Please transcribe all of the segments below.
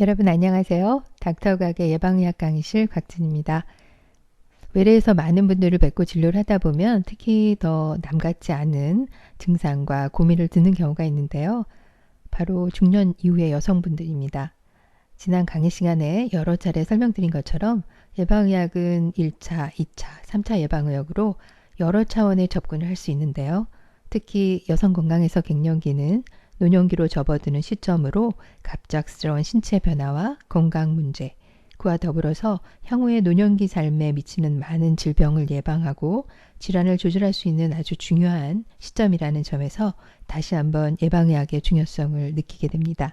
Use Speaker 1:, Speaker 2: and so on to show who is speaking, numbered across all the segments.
Speaker 1: 여러분 안녕하세요. 닥터각의 예방의학 강의실 곽진입니다. 외래에서 많은 분들을 뵙고 진료를 하다 보면 특히 더 남같지 않은 증상과 고민을 듣는 경우가 있는데요. 바로 중년 이후의 여성분들입니다. 지난 강의 시간에 여러 차례 설명드린 것처럼 예방의학은 1차, 2차, 3차 예방의학으로 여러 차원의 접근을 할 수 있는데요. 특히 여성 건강에서 갱년기는 노년기로 접어드는 시점으로 갑작스러운 신체 변화와 건강 문제, 그와 더불어서 향후의 노년기 삶에 미치는 많은 질병을 예방하고 질환을 조절할 수 있는 아주 중요한 시점이라는 점에서 다시 한번 예방의학의 중요성을 느끼게 됩니다.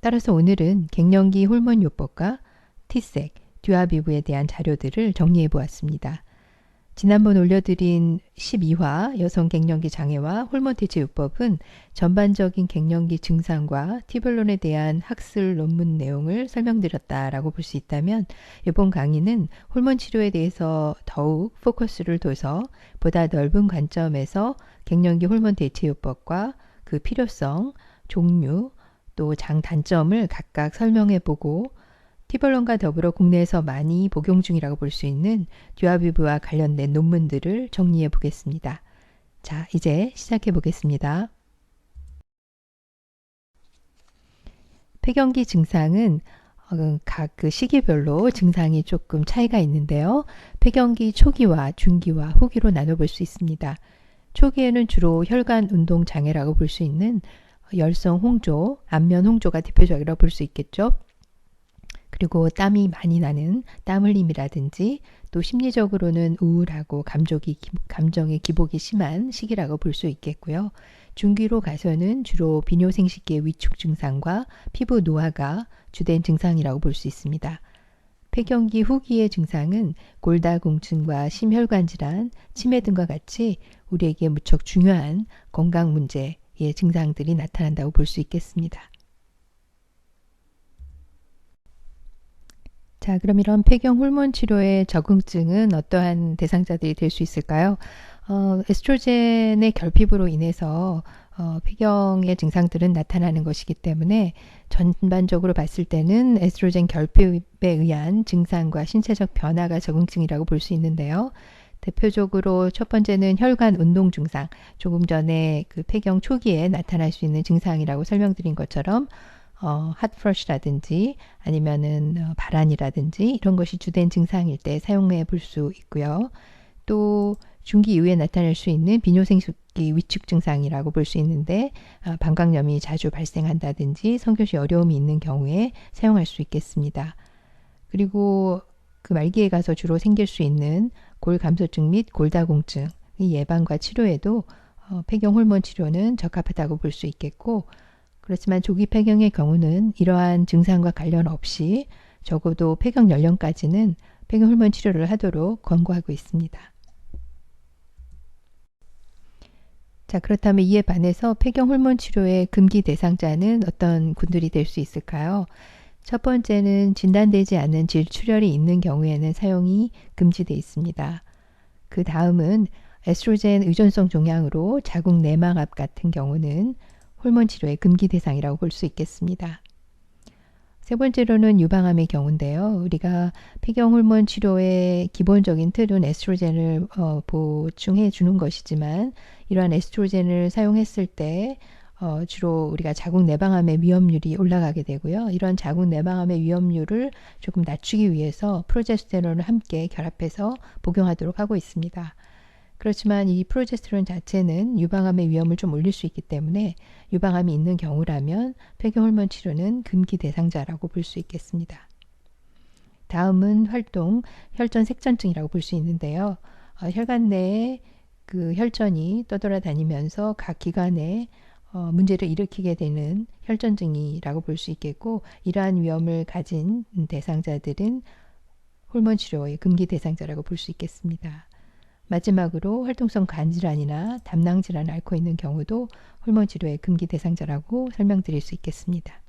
Speaker 1: 따라서 오늘은 갱년기 호르몬 요법과 T색, 듀아비브에 대한 자료들을 정리해 보았습니다. 지난번 올려드린 12화 여성 갱년기 장애와 호르몬 대체 요법은 전반적인 갱년기 증상과 티블론에 대한 학술 논문 내용을 설명드렸다라고 볼 수 있다면 이번 강의는 호르몬 치료에 대해서 더욱 포커스를 둬서 보다 넓은 관점에서 갱년기 호르몬 대체 요법과 그 필요성, 종류, 또 장 단점을 각각 설명해 보고 티벌론과 더불어 국내에서 많이 복용 중이라고 볼 수 있는 듀아비브와 관련된 논문들을 정리해 보겠습니다. 자, 이제 시작해 보겠습니다. 폐경기 증상은 어, 각그 시기별로 증상이 조금 차이가 있는데요. 폐경기 초기와 중기와 후기로 나눠볼 수 있습니다. 초기에는 주로 혈관 운동 장애라고 볼 수 있는 열성 홍조, 안면 홍조가 대표적이라고 볼 수 있겠죠. 그리고 땀이 많이 나는 땀 흘림이라든지 또 심리적으로는 우울하고 감정이, 감정의 기복이 심한 시기라고 볼 수 있겠고요. 중기로 가서는 주로 비뇨생식기의 위축 증상과 피부 노화가 주된 증상이라고 볼 수 있습니다. 폐경기 후기의 증상은 골다공증과 심혈관 질환, 치매 등과 같이 우리에게 무척 중요한 건강 문제의 증상들이 나타난다고 볼 수 있겠습니다. 자, 그럼 이런 폐경 호르몬 치료의 적응증은 어떠한 대상자들이 될 수 있을까요? 어, 에스트로겐의 결핍으로 인해서 어, 폐경의 증상들은 나타나는 것이기 때문에 전반적으로 봤을 때는 에스트로겐 결핍에 의한 증상과 신체적 변화가 적응증이라고 볼 수 있는데요. 대표적으로 첫 번째는 혈관 운동 증상, 조금 전에 그 폐경 초기에 나타날 수 있는 증상이라고 설명드린 것처럼 어, 핫프러쉬라든지 아니면은 어, 발안이라든지 이런 것이 주된 증상일 때 사용해 볼 수 있고요. 또 중기 이후에 나타날 수 있는 비뇨생식기 위축 증상이라고 볼 수 있는데 아, 방광염이 자주 발생한다든지 성교시 어려움이 있는 경우에 사용할 수 있겠습니다. 그리고 그 말기에 가서 주로 생길 수 있는 골감소증 및 골다공증 의 예방과 치료에도 어, 폐경 호르몬 치료는 적합하다고 볼 수 있겠고 그렇지만 조기 폐경의 경우는 이러한 증상과 관련 없이 적어도 폐경 연령까지는 폐경 호르몬 치료를 하도록 권고하고 있습니다. 자, 그렇다면 이에 반해서 폐경 호르몬 치료의 금기 대상자는 어떤 분들이 될 수 있을까요? 첫 번째는 진단되지 않은 질출혈이 있는 경우에는 사용이 금지되어 있습니다. 그 다음은 에스트로겐 의존성 종양으로 자궁 내막압 같은 경우는 호르몬 치료의 금기 대상이라고 볼 수 있겠습니다. 세 번째로는 유방암의 경우인데요. 우리가 폐경 호르몬 치료의 기본적인 틀은 에스트로겐을 어, 보충해 주는 것이지만 이러한 에스트로겐을 사용했을 때 어, 주로 우리가 자궁 내방암의 위험률이 올라가게 되고요. 이런 자궁 내방암의 위험률을 조금 낮추기 위해서 프로제스테론을 함께 결합해서 복용하도록 하고 있습니다. 그렇지만 이 프로제스테론 자체는 유방암의 위험을 좀 올릴 수 있기 때문에 유방암이 있는 경우라면 폐경호르몬 치료는 금기 대상자라고 볼 수 있겠습니다. 다음은 활동 혈전 색전증이라고 볼 수 있는데요. 어, 혈관 내에 그 혈전이 떠돌아다니면서 각 기관에 어, 문제를 일으키게 되는 혈전증이라고 볼 수 있겠고 이러한 위험을 가진 대상자들은 호르몬 치료의 금기 대상자라고 볼 수 있겠습니다. 마지막으로 활동성 간질환이나 담낭 질환을 앓고 있는 경우도 호르몬 치료의 금기 대상자라고 설명드릴 수 있겠습니다.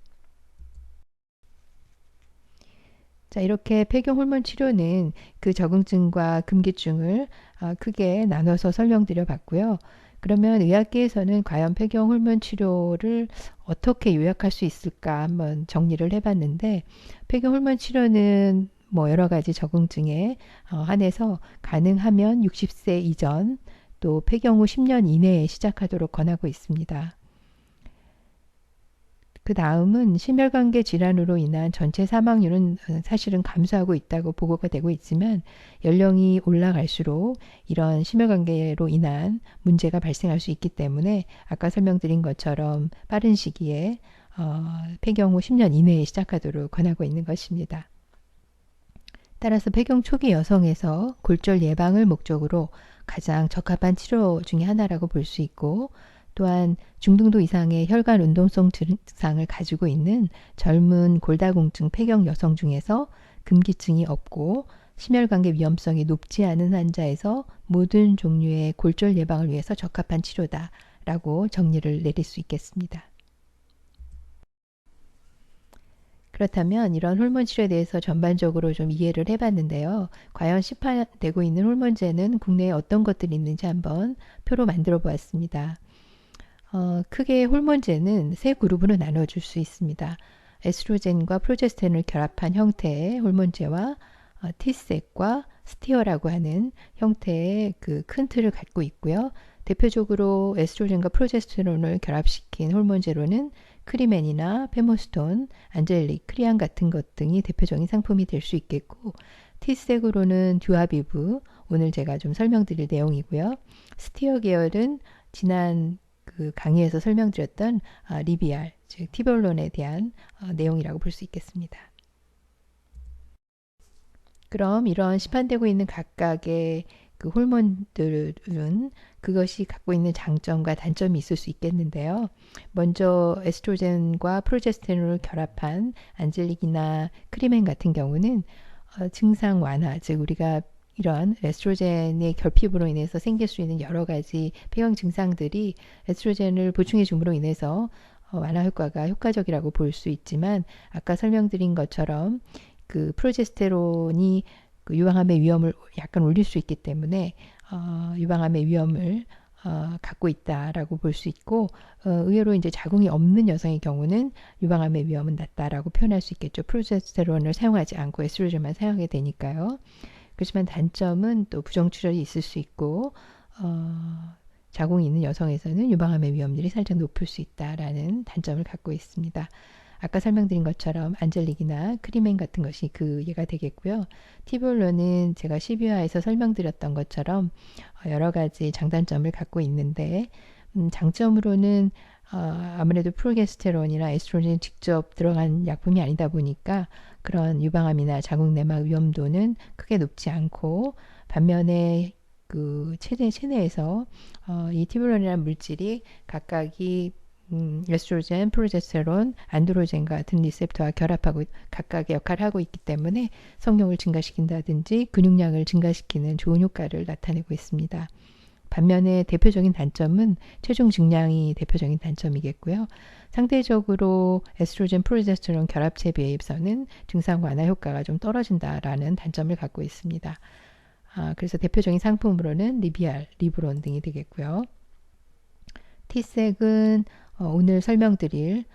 Speaker 1: 자, 이렇게 폐경 호르몬 치료는 그 적응증과 금기증을 아, 크게 나눠서 설명드려 봤고요. 그러면 의학계에서는 과연 폐경 호르몬 치료를 어떻게 요약할 수 있을까 한번 정리를 해봤는데 폐경 호르몬 치료는 뭐 여러 가지 적응증에 어, 한해서 가능하면 60세 이전 또 폐경 후 10년 이내에 시작하도록 권하고 있습니다. 그 다음은 심혈관계 질환으로 인한 전체 사망률은 어, 사실은 감소하고 있다고 보고가 되고 있지만 연령이 올라갈수록 이런 심혈관계로 인한 문제가 발생할 수 있기 때문에 아까 설명드린 것처럼 빠른 시기에 어, 폐경 후 10년 이내에 시작하도록 권하고 있는 것입니다. 따라서 폐경 초기 여성에서 골절 예방을 목적으로 가장 적합한 치료 중의 하나라고 볼 수 있고 또한 중등도 이상의 혈관 운동성 증상을 가지고 있는 젊은 골다공증 폐경 여성 중에서 금기증이 없고 심혈관계 위험성이 높지 않은 환자에서 모든 종류의 골절 예방을 위해서 적합한 치료다라고 정리를 내릴 수 있겠습니다. 그렇다면 이런 호르몬 치료에 대해서 전반적으로 좀 이해를 해봤는데요. 과연 시판되고 있는 호르몬제는 국내에 어떤 것들이 있는지 한번 표로 만들어 보았습니다. 어, 크게 호르몬제는 세 그룹으로 나눠줄 수 있습니다. 에스트로겐과 프로제스테론을 결합한 형태의 호르몬제와 어, T색과 스티어라고 하는 형태의 그 큰 틀을 갖고 있고요. 대표적으로 에스트로겐과 프로제스테론을 결합시킨 호르몬제로는 크리멘이나 페모스톤, 안젤릭, 크리안 같은 것 등이 대표적인 상품이 될 수 있겠고 T색으로는 듀아비브, 오늘 제가 좀 설명드릴 내용이고요. 스티어 계열은 지난 그 강의에서 설명드렸던 아, 리비알, 즉 티볼론에 대한 어, 내용이라고 볼 수 있겠습니다. 그럼 이런 시판되고 있는 각각의 그 호르몬들은 그것이 갖고 있는 장점과 단점이 있을 수 있겠는데요. 먼저 에스트로겐과 프로제스테론을 결합한 안젤릭이나 크리멘 같은 경우는 어, 증상 완화, 즉 우리가 이런 에스트로겐의 결핍으로 인해서 생길 수 있는 여러 가지 폐경 증상들이 에스트로겐을 보충해 줌으로 인해서 어, 완화 효과가 효과적이라고 볼 수 있지만 아까 설명드린 것처럼 그 프로제스테론이 그 유방암의 위험을 약간 올릴 수 있기 때문에 어, 유방암의 위험을 어, 갖고 있다라고 볼 수 있고 어, 의외로 이제 자궁이 없는 여성의 경우는 유방암의 위험은 낮다라고 표현할 수 있겠죠. 프로제스테론을 사용하지 않고 에스트로겐만 사용하게 되니까요. 그렇지만 단점은 또 부정출혈이 있을 수 있고 어, 자궁이 있는 여성에서는 유방암의 위험률이 살짝 높을 수 있다라는 단점을 갖고 있습니다. 아까 설명드린 것처럼 안젤릭이나 크리멘 같은 것이 그 예가 되겠고요. 티볼로는 제가 12화에서 설명드렸던 것처럼 어, 여러 가지 장단점을 갖고 있는데 음, 장점으로는 어, 아무래도 프로게스테론이나 에스트로겐이 직접 들어간 약품이 아니다 보니까 그런 유방암이나 자궁 내막 위험도는 크게 높지 않고 반면에 그 체내 체내에서 어, 이 티브론이라는 물질이 각각이 음, 에스트로겐, 프로제스테론, 안드로젠 같은 리셉터와 결합하고 각각의 역할을 하고 있기 때문에 성욕을 증가시킨다든지 근육량을 증가시키는 좋은 효과를 나타내고 있습니다. 반면에 대표적인 단점은 체중 증량이 대표적인 단점이겠고요. 상대적으로 에스트로겐 프로제스테론 결합체에 비해서는 증상 완화 효과가 좀 떨어진다라는 단점을 갖고 있습니다. 아, 그래서 대표적인 상품으로는 리비알, 리브론 등이 되겠고요. T색은 어, 오늘 설명드릴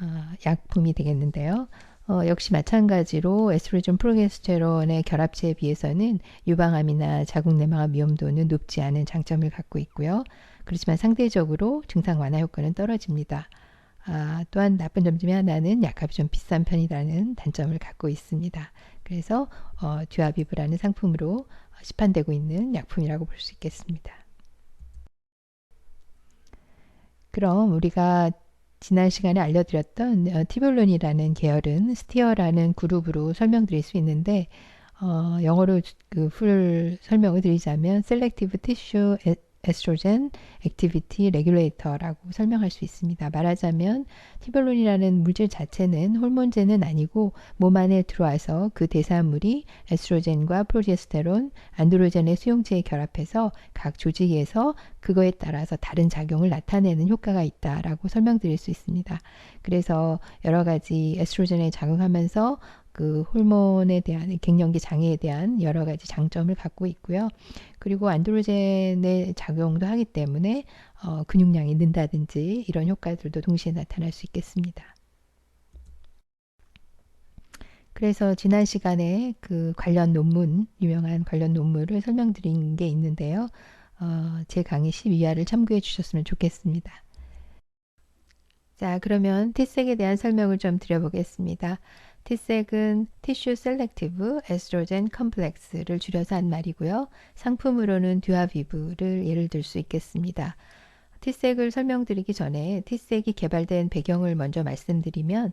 Speaker 1: 아, 약품이 되겠는데요. 어, 역시 마찬가지로 에스트로겐 프로게스테론의 결합체에 비해서는 유방암이나 자궁 내막암 위험도는 높지 않은 장점을 갖고 있고요. 그렇지만 상대적으로 증상 완화 효과는 떨어집니다. 아, 또한 나쁜 점 중에 하나는 약값이 좀 비싼 편이라는 단점을 갖고 있습니다. 그래서 어, 듀아비브라는 상품으로 시판되고 있는 약품이라고 볼 수 있겠습니다. 그럼 우리가 지난 시간에 알려드렸던 어, 티볼론이라는 계열은 스티어라는 그룹으로 설명드릴 수 있는데 어, 영어로 그 풀 설명을 드리자면 Selective Tissue 에스트로겐 액티비티 레귤레이터라고 설명할 수 있습니다. 말하자면 티볼론이라는 물질 자체는 호르몬제는 아니고 몸 안에 들어와서 그 대사물이 에스트로겐과 프로제스테론, 안드로겐의 수용체에 결합해서 각 조직에서 그거에 따라서 다른 작용을 나타내는 효과가 있다라고 설명드릴 수 있습니다. 그래서 여러 가지 에스트로겐에 작용하면서 그 호르몬에 대한 갱년기 장애에 대한 여러 가지 장점을 갖고 있고요. 그리고 안드로젠의 작용도 하기 때문에 어, 근육량이 는다든지 이런 효과들도 동시에 나타날 수 있겠습니다. 그래서 지난 시간에 그 관련 논문, 유명한 관련 논문을 설명드린 게 있는데요. 어, 제 강의 12화를 참고해 주셨으면 좋겠습니다. 자, 그러면 T색에 대한 설명을 좀 드려보겠습니다. T색은 티슈 셀렉티브 에스트로젠 컴플렉스를 줄여서 한 말이고요. 상품으로는 듀아비브를 예를 들 수 있겠습니다. T색을 설명드리기 전에 T색이 개발된 배경을 먼저 말씀드리면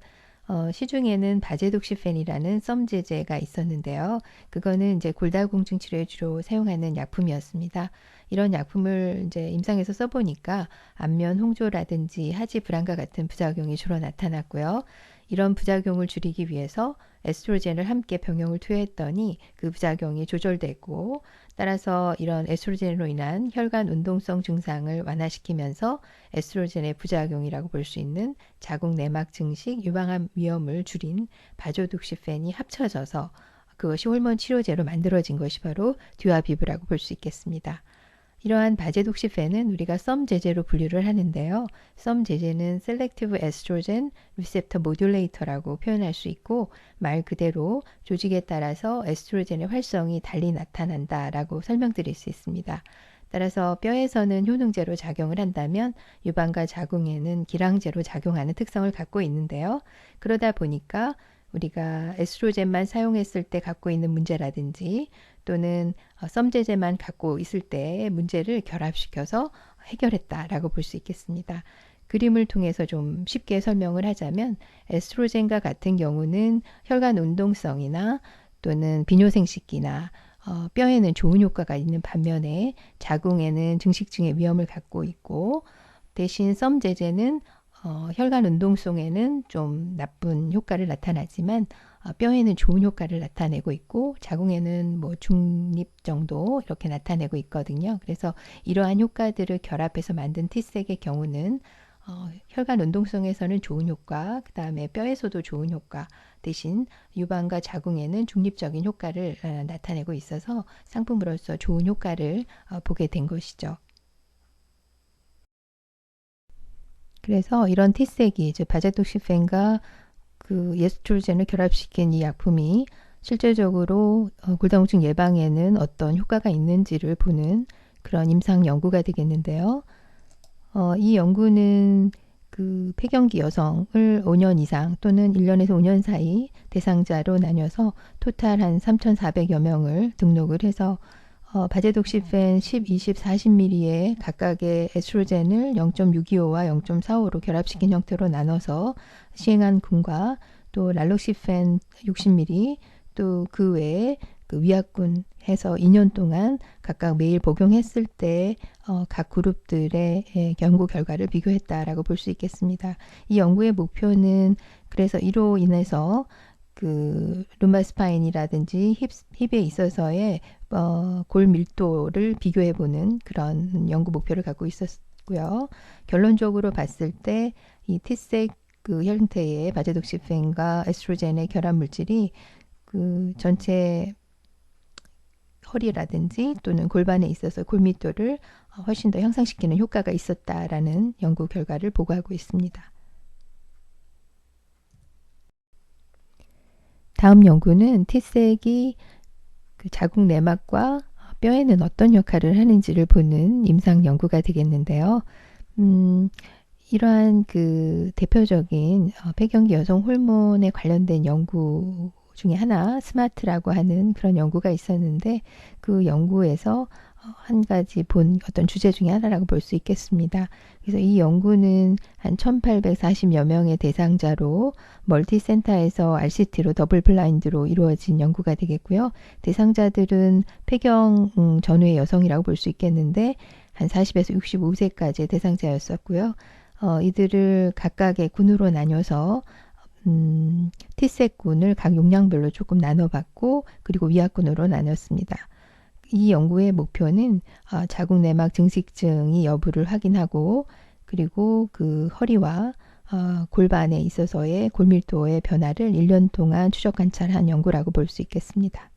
Speaker 1: 어, 시중에는 바제독시펜이라는 썸제제가 있었는데요. 그거는 이제 골다공증 치료에 주로 사용하는 약품이었습니다. 이런 약품을 이제 임상에서 써보니까 안면 홍조라든지 하지 불안과 같은 부작용이 주로 나타났고요. 이런 부작용을 줄이기 위해서 에스트로겐을 함께 병용을 투여했더니 그 부작용이 조절되고 따라서 이런 에스트로겐으로 인한 혈관 운동성 증상을 완화시키면서 에스트로겐의 부작용이라고 볼 수 있는 자궁 내막 증식 유방암 위험을 줄인 바조독시펜이 합쳐져서 그것이 호르몬 치료제로 만들어진 것이 바로 듀아비브라고 볼 수 있겠습니다. 이러한 바제 독시펜은 우리가 썸 제제로 분류를 하는데요. 썸 제제는 셀렉티브 에스트로겐 리셉터 모듈레이터라고 표현할 수 있고 말 그대로 조직에 따라서 에스트로겐의 활성이 달리 나타난다라고 설명드릴 수 있습니다. 따라서 뼈에서는 효능제로 작용을 한다면 유방과 자궁에는 기량제로 작용하는 특성을 갖고 있는데요. 그러다 보니까 우리가 에스트로겐만 사용했을 때 갖고 있는 문제라든지 또는 어, 썸제제만 갖고 있을 때 문제를 결합시켜서 해결했다라고 볼 수 있겠습니다. 그림을 통해서 좀 쉽게 설명을 하자면 에스트로겐과 같은 경우는 혈관 운동성이나 또는 비뇨생식기나 어, 뼈에는 좋은 효과가 있는 반면에 자궁에는 증식증의 위험을 갖고 있고 대신 썸제제는 어, 혈관 운동성에는 좀 나쁜 효과를 나타나지만 어, 뼈에는 좋은 효과를 나타내고 있고 자궁에는 뭐 중립 정도 이렇게 나타내고 있거든요. 그래서 이러한 효과들을 결합해서 만든 T색의 경우는 어, 혈관 운동성에서는 좋은 효과, 그 다음에 뼈에서도 좋은 효과 대신 유방과 자궁에는 중립적인 효과를 어, 나타내고 있어서 상품으로서 좋은 효과를 어, 보게 된 것이죠. 그래서 이런 T색이 이제 바제독시펜과 그 예스트로젠을 결합시킨 이 약품이 실제적으로 어, 골다공증 예방에는 어떤 효과가 있는지를 보는 그런 임상 연구가 되겠는데요. 어, 이 연구는 그 폐경기 여성을 5년 이상 또는 1년에서 5년 사이 대상자로 나뉘어서 토탈 한 3,400여 명을 등록을 해서 어, 바제독시펜 10, 20, 40ml의 각각의 에스트로젠을 0.625와 0.45로 결합시킨 형태로 나눠서 시행한 군과 또 랄록시펜 60ml 또 그 외에 그 위약군 해서 2년 동안 각각 매일 복용했을 때각 어, 그룹들의 예, 연구 결과를 비교했다라고 볼 수 있겠습니다. 이 연구의 목표는 그래서 이로 인해서 그 룸바 스파인이라든지 힙, 힙에 있어서의 어, 골 밀도를 비교해 보는 그런 연구 목표를 갖고 있었고요. 결론적으로 봤을 때이 T색 그 형태의 바제독시펜과 에스트로젠의 결합 물질이 그 전체 허리라든지 또는 골반에 있어서 골밀도를 훨씬 더 향상시키는 효과가 있었다라는 연구 결과를 보고하고 있습니다. 다음 연구는 T색이 그 자궁 내막과 뼈에는 어떤 역할을 하는지를 보는 임상 연구가 되겠는데요. 음, 이러한 그 대표적인 어, 폐경기 여성 호르몬에 관련된 연구 중에 하나 스마트라고 하는 그런 연구가 있었는데 그 연구에서 한 가지 본 어떤 주제 중에 하나라고 볼 수 있겠습니다. 그래서 이 연구는 한 1840여 명의 대상자로 멀티센터에서 RCT로 더블 블라인드로 이루어진 연구가 되겠고요. 대상자들은 폐경 음, 전후의 여성이라고 볼 수 있겠는데 한 40에서 65세까지의 대상자였었고요. 어, 이들을 각각의 군으로 나뉘어서 음, T색군을 각 용량별로 조금 나눠봤고 그리고 위약군으로 나눴습니다. 이 연구의 목표는 어, 자궁 내막 증식증이 여부를 확인하고 그리고 그 허리와 어, 골반에 있어서의 골밀도의 변화를 1년 동안 추적 관찰한 연구라고 볼 수 있겠습니다.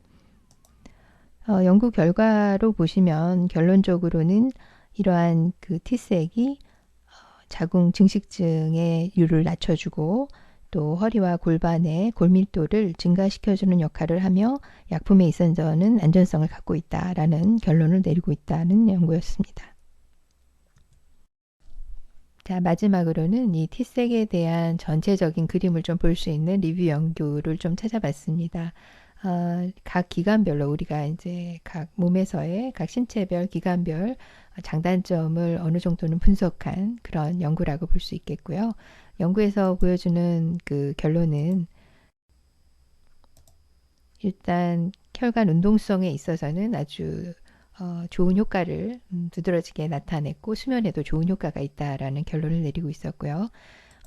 Speaker 1: 어, 연구 결과로 보시면 결론적으로는 이러한 그 T색이 어, 자궁 증식증의 율을 낮춰주고 또 허리와 골반의 골밀도를 증가시켜주는 역할을 하며 약품에 있어서는 안전성을 갖고 있다라는 결론을 내리고 있다는 연구였습니다. 자, 마지막으로는 이 T색에 대한 전체적인 그림을 좀 볼 수 있는 리뷰 연구를 좀 찾아봤습니다. 어, 각 기관별로 우리가 이제 각 몸에서의 각 신체별 기관별 장단점을 어느 정도는 분석한 그런 연구라고 볼 수 있겠고요. 연구에서 보여주는 그 결론은 일단 혈관 운동성에 있어서는 아주 어, 좋은 효과를 음, 두드러지게 나타냈고 수면에도 좋은 효과가 있다라는 결론을 내리고 있었고요.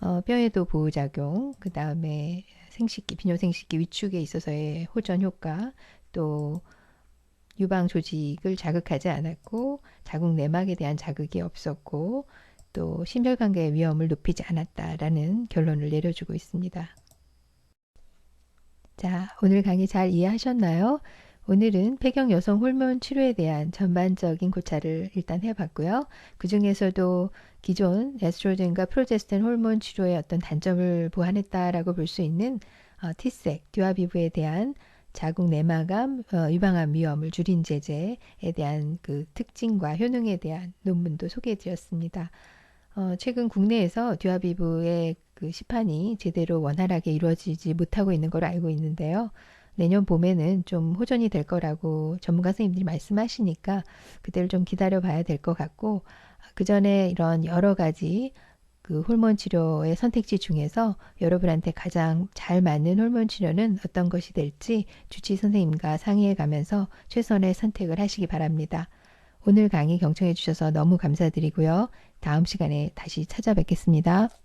Speaker 1: 어, 뼈에도 보호작용, 그 다음에 생식기, 비뇨생식기 위축에 있어서의 호전 효과, 또 유방 조직을 자극하지 않았고 자궁 내막에 대한 자극이 없었고 또 심혈관계의 위험을 높이지 않았다라는 결론을 내려주고 있습니다. 자, 오늘 강의 잘 이해하셨나요? 오늘은 폐경 여성 호르몬 치료에 대한 전반적인 고찰을 일단 해봤고요. 그 중에서도 기존 에스트로겐과 프로제스텐 호르몬 치료의 어떤 단점을 보완했다라고 볼 수 있는 어, T색, 듀아비부에 대한 자궁 내막암, 어, 유방암 위험을 줄인 제제에 대한 그 특징과 효능에 대한 논문도 소개해드렸습니다. 어, 최근 국내에서 듀아비부의 그 시판이 제대로 원활하게 이루어지지 못하고 있는 걸로 알고 있는데요. 내년 봄에는 좀 호전이 될 거라고 전문가 선생님들이 말씀하시니까 그때를 좀 기다려 봐야 될 것 같고 그 전에 이런 여러 가지 그 호르몬 치료의 선택지 중에서 여러분한테 가장 잘 맞는 호르몬 치료는 어떤 것이 될지 주치 선생님과 상의해 가면서 최선의 선택을 하시기 바랍니다. 오늘 강의 경청해 주셔서 너무 감사드리고요. 다음 시간에 다시 찾아뵙겠습니다.